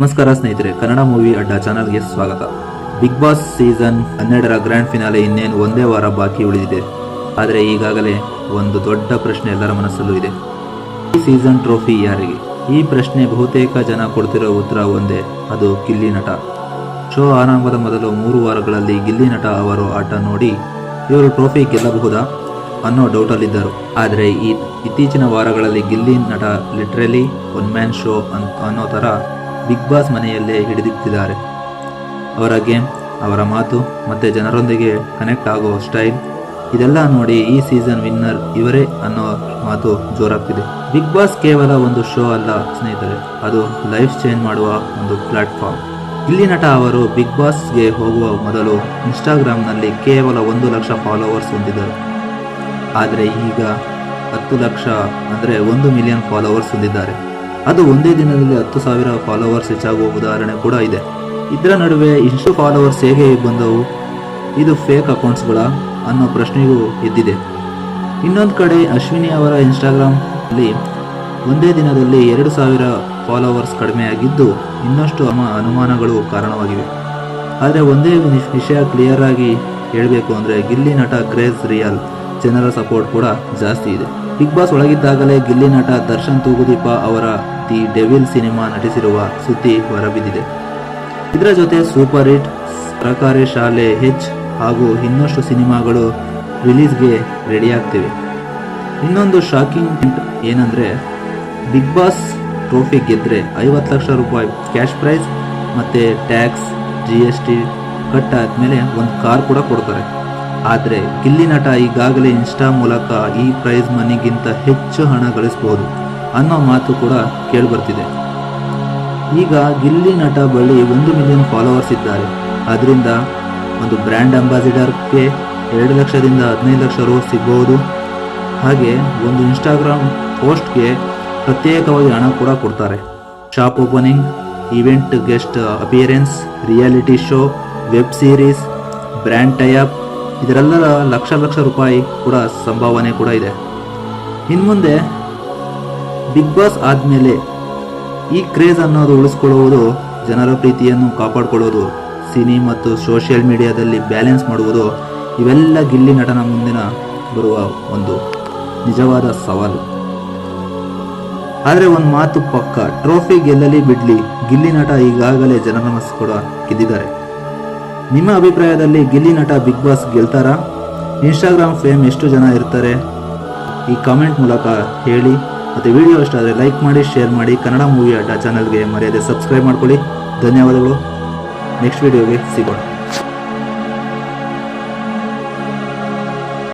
ನಮಸ್ಕಾರ ಸ್ನೇಹಿತರೆ, ಕನ್ನಡ ಮೂವಿ ಅಡ್ಡ ಚಾನಲ್ಗೆ ಸ್ವಾಗತ. ಬಿಗ್ ಬಾಸ್ ಸೀಸನ್ ಹನ್ನೆರಡರ ಗ್ರ್ಯಾಂಡ್ ಫಿನಾಲೆ ಇನ್ನೇನು ಒಂದೇ ವಾರ ಬಾಕಿ ಉಳಿದಿದೆ. ಆದರೆ ಈಗಾಗಲೇ ಒಂದು ದೊಡ್ಡ ಪ್ರಶ್ನೆ ಎಲ್ಲರ ಮನಸ್ಸಲ್ಲೂ ಇದೆ. ಈ ಸೀಸನ್ ಟ್ರೋಫಿ ಯಾರಿಗೆ? ಈ ಪ್ರಶ್ನೆ ಬಹುತೇಕ ಜನ ಕೊಡ್ತಿರೋ ಉತ್ತರ ಒಂದೇ, ಅದು ಗಿಲ್ಲಿ ನಟ. ಶೋ ಆರಂಭದ ಮೊದಲು ಮೂರು ವಾರಗಳಲ್ಲಿ ಗಿಲ್ಲಿ ನಟ ಅವರು ಆಟ ನೋಡಿ ಇವರು ಟ್ರೋಫಿ ಗೆಲ್ಲಬಹುದಾ ಅನ್ನೋ ಡೌಟಲ್ಲಿದ್ದರು ಆದರೆ ಈ ಇತ್ತೀಚಿನ ವಾರಗಳಲ್ಲಿ Gilli Nata literally one man show ಅನ್, ಅನ್ನೋ ಥರ ಬಿಗ್ ಬಾಸ್ ಮನೆಯಲ್ಲೇ ಹಿಡಿದಿಟ್ಟಿದ್ದಾರೆ. ಅವರ ಗೇಮ್, ಅವರ ಮಾತು ಮತ್ತು ಜನರೊಂದಿಗೆ ಕನೆಕ್ಟ್ ಆಗೋ ಸ್ಟೈಲ್ ಇದೆಲ್ಲ ನೋಡಿ ಈ ಸೀಸನ್ ವಿನ್ನರ್ ಇವರೇ ಅನ್ನೋ ಮಾತು ಜೋರಾಗ್ತಿದೆ. ಬಿಗ್ ಬಾಸ್ ಕೇವಲ ಒಂದು ಶೋ ಅಲ್ಲ ಸ್ನೇಹಿತರೆ, ಅದು ಲೈಫ್ ಚೇಂಜ್ ಮಾಡುವ ಒಂದು ಪ್ಲಾಟ್ಫಾರ್ಮ್ ಇಲ್ಲಿ ನಟ ಅವರು ಬಿಗ್ ಬಾಸ್ಗೆ ಹೋಗುವ ಮೊದಲು ಇನ್ಸ್ಟಾಗ್ರಾಮ್ನಲ್ಲಿ ಕೇವಲ ಒಂದು ಲಕ್ಷ ಫಾಲೋವರ್ಸ್ ಹೊಂದಿದ್ದರು. ಆದರೆ ಈಗ ಹತ್ತು ಲಕ್ಷ ಅಂದರೆ ಒಂದು ಮಿಲಿಯನ್ ಫಾಲೋವರ್ಸ್ ಹೊಂದಿದ್ದಾರೆ. ಅದು ಒಂದೇ ದಿನದಲ್ಲಿ ಹತ್ತು ಸಾವಿರ ಫಾಲೋವರ್ಸ್ ಹೆಚ್ಚಾಗುವ ಉದಾಹರಣೆ ಕೂಡ ಇದೆ. ಇದರ ನಡುವೆ ಇಷ್ಟು ಫಾಲೋವರ್ಸ್ ಹೇಗೆ ಬಂದವು? ಇದು ಫೇಕ್ ಅಕೌಂಟ್ಸ್ಗಳ ಅನ್ನೋ ಪ್ರಶ್ನೆಯೂ ಎದ್ದಿದೆ. ಇನ್ನೊಂದು ಕಡೆ ಅಶ್ವಿನಿ ಅವರ ಇನ್ಸ್ಟಾಗ್ರಾಮ್ ಅಲ್ಲಿ ಒಂದೇ ದಿನದಲ್ಲಿ ಎರಡು ಸಾವಿರ ಫಾಲೋವರ್ಸ್ ಕಡಿಮೆಯಾಗಿದ್ದು ಇನ್ನಷ್ಟು ಅಮ ಅನುಮಾನಗಳು ಕಾರಣವಾಗಿವೆ. ಆದರೆ ಒಂದೇ ವಿಷಯ ಕ್ಲಿಯರ್ ಆಗಿ ಹೇಳಬೇಕು ಅಂದರೆ ಗಿಲ್ಲಿ ನಟ ಕ್ರೇಜ್ ರಿಯಲ್ ಜನರ ಸಪೋರ್ಟ್ ಕೂಡ ಜಾಸ್ತಿ ಇದೆ. ಬಿಗ್ ಬಾಸ್ ಒಳಗಿದ್ದಾಗಲೇ ಗಿಲ್ಲಿ ನಟ ದರ್ಶನ್ ತೂಗುದೀಪ ಅವರ ದಿ ಡೆವಿಲ್ ಸಿನಿಮಾ ನಟಿಸಿರುವ ಸುದ್ದಿ ಹೊರಬಿದ್ದಿದೆ. ಇದರ ಜೊತೆ ಸೂಪರ್ ಹಿಟ್, ಸರಕಾರಿ ಶಾಲೆ ಹೆಚ್ ಹಾಗೂ ಇನ್ನಷ್ಟು ಸಿನಿಮಾಗಳು ರಿಲೀಸ್ಗೆ ರೆಡಿಯಾಗ್ತಿವೆ. ಇನ್ನೊಂದು ಶಾಕಿಂಗ್ ಏನಂದರೆ ಬಿಗ್ ಬಾಸ್ ಟ್ರೋಫಿ ಗೆದ್ದರೆ ಐವತ್ತು ಲಕ್ಷ ರೂಪಾಯಿ ಕ್ಯಾಶ್ ಪ್ರೈಸ್ ಮತ್ತು tax G S T cut ಆದಮೇಲೆ ಒಂದು ಕಾರ್ ಕೂಡ ಕೊಡ್ತಾರೆ. ಆದರೆ ಗಿಲ್ಲಿ ನಟ ಈಗಾಗಲೇ ಇನ್ಸ್ಟಾ ಮೂಲಕ ಈ ಪ್ರೈಸ್ ಮನಿಗಿಂತ ಹೆಚ್ಚು ಹಣ ಗಳಿಸಬಹುದು ಅನ್ನೋ ಮಾತು ಕೂಡ ಕೇಳಿಬರ್ತಿದೆ. ಈಗ ಗಿಲ್ಲಿ ನಟ ಬಳಿ ಒಂದು ಮಿಲಿಯನ್ ಫಾಲೋವರ್ಸ್ ಇದ್ದಾರೆ. ಅದರಿಂದ ಒಂದು ಬ್ರ್ಯಾಂಡ್ ಅಂಬಾಸಿಡರ್ಗೆ ಎರಡು ಲಕ್ಷದಿಂದ ಹದಿನೈದು ಲಕ್ಷ ರೂ ಸಿಗ್ಬೋದು. ಹಾಗೆ ಒಂದು ಇನ್ಸ್ಟಾಗ್ರಾಮ್ ಪೋಸ್ಟ್ಗೆ ಪ್ರತ್ಯೇಕವಾಗಿ ಹಣ ಕೂಡ ಕೊಡ್ತಾರೆ. Shop opening event guest appearance reality show web series brand tie up ಇದರೆಲ್ಲರ lakh lakh ರೂಪಾಯಿ ಕೂಡ ಸಂಭಾವನೆ ಕೂಡ ಇದೆ. ಇನ್ಮುಂದೆ ಬಿಗ್ ಬಾಸ್ ಆದಮೇಲೆ ಈ ಕ್ರೇಜ್ ಅನ್ನೋದು ಉಳಿಸ್ಕೊಳ್ಳುವುದು ಜನರ ಪ್ರೀತಿಯನ್ನು ಕಾಪಾಡಿಕೊಳ್ಳೋದು, ಸಿನಿ ಮತ್ತು ಸೋಷಿಯಲ್ ಮೀಡಿಯಾದಲ್ಲಿ ಬ್ಯಾಲೆನ್ಸ್ ಮಾಡುವುದು, ಇವೆಲ್ಲ ಗಿಲ್ಲಿ ನಟನ ಮುಂದಿನ ಬರುವ ಒಂದು ನಿಜವಾದ ಸವಾಲು. ಆದರೆ ಒಂದು ಮಾತು ಪಕ್ಕ, ಟ್ರೋಫಿ ಗೆಲ್ಲಲಿ ಬಿಡ್ಲಿ, ಗಿಲ್ಲಿ ನಟ ಈಗಾಗಲೇ ಜನರ ಮನಸ್ಸು ಕೂಡ ಗೆದ್ದಿದ್ದಾರೆ. ನಿಮ್ಮ ಅಭಿಪ್ರಾಯದಲ್ಲಿ ಗಿಲ್ಲಿ ನಟ ಬಿಗ್ ಬಾಸ್ ಗೆಲ್ತಾರಾ? ಇನ್ಸ್ಟಾಗ್ರಾಮ್ ಫೇಮ್ ಎಷ್ಟು ಜನ ಇರ್ತಾರೆ? ಈ ಕಾಮೆಂಟ್ ಮೂಲಕ ಹೇಳಿ. ಮತ್ತು ವಿಡಿಯೋ ಇಷ್ಟ ಆದರೆ ಲೈಕ್ ಮಾಡಿ ಶೇರ್ ಮಾಡಿ, ಕನ್ನಡ ಮೂವಿ ಅಡ್ಡ ಚಾನಲ್ಗೆ ಮರ್ಯಾದೆ ಸಬ್ಸ್ಕ್ರೈಬ್ ಮಾಡ್ಕೊಳ್ಳಿ. ಧನ್ಯವಾದಗಳು. ನೆಕ್ಸ್ಟ್ ವಿಡಿಯೋಗೆ ಸಿಗೋಣ.